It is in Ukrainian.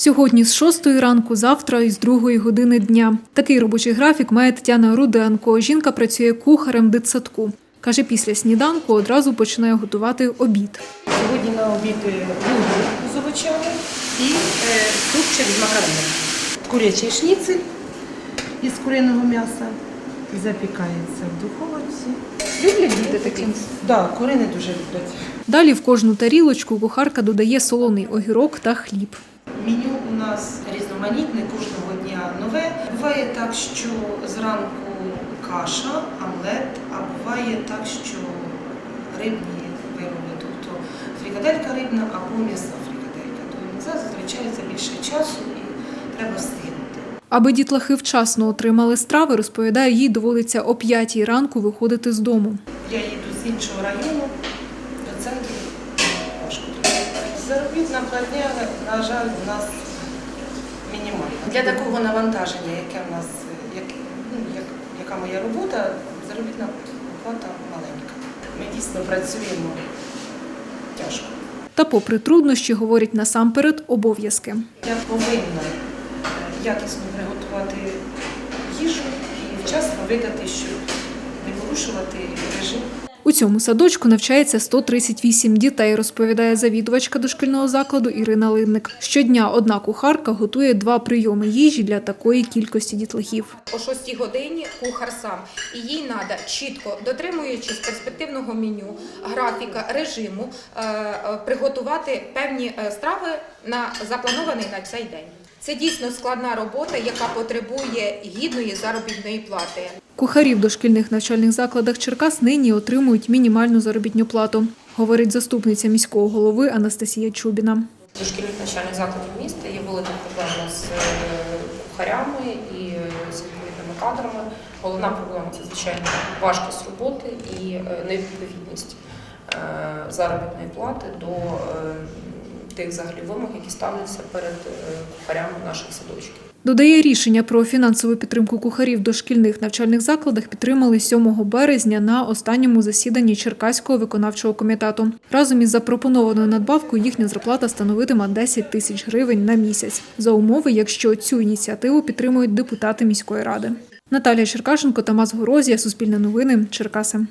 Сьогодні з 6 ранку, завтра із 2 години дня. Такий робочий графік має Тетяна Руденко. Жінка працює кухарем дитсадку. Каже, після сніданку одразу починає готувати обід. Сьогодні на обід е, булгур з овочами і е, супчик з макаронами. Курячий шніцель із куриного м'яса запікається в духовці. Люблять діти таким. Так, да, курини дуже люблять. Далі в кожну тарілочку кухарка додає солоний огірок та хліб. Меню у нас різноманітне, кожного дня нове. Буває так, що зранку каша, омлет, а буває так, що рибні вироби, тобто фрикаделька рибна або м'ясна фрикаделька. Тому це зазвичай більше часу і треба встигнути. Аби дітлахи вчасно отримали страви, розповідає, їй доводиться о 5 ранку виходити з дому. Я їду з іншого району до центру. Заробітна платня, на жаль, у нас мінімальна. Для такого навантаження, яке в нас, як, ну, як, яка моя робота, заробітна плата маленька. Ми дійсно працюємо тяжко. Та, попри труднощі, говорить насамперед обов'язки. Я повинна е, якісно приготувати їжу і вчасно видати, щоб не порушувати режим. У цьому садочку навчається 138 дітей, розповідає завідувачка дошкільного закладу Ірина Линник. Щодня одна кухарка готує два прийоми їжі для такої кількості дітлахів. О 6 годині кухар сам, і їй треба чітко, дотримуючись перспективного меню, графіка, режиму, е, е, приготувати певні е, страви на запланований на цей день. Це дійсно складна робота, яка потребує гідної заробітної плати. Кухарі в дошкільних навчальних закладах Черкас нині отримують мінімальну заробітнну плату, говорить заступниця міського голови Анастасія Чубіна. До шкільних навчальних закладів міста є велика проблема з е, кухарями і е, з відповідними кадрами. Головна проблема це звичайно важкість роботи і е, невідповідність заробітної плати до тих взагалі вимог, які ставляться перед е, кухарями наших садочків. Додає рішення про фінансову підтримку кухарів в дошкільних навчальних закладах підтримали 7 березня на останньому засіданні Черкаського виконавчого комітету. Разом із запропонованою надбавкою їхня зарплата становитиме 10 тисяч гривень на місяць за умови, якщо цю ініціативу підтримують депутати міської ради. Наталія Черкашенко, Тамас Горозія, Суспільне новини, Черкаси.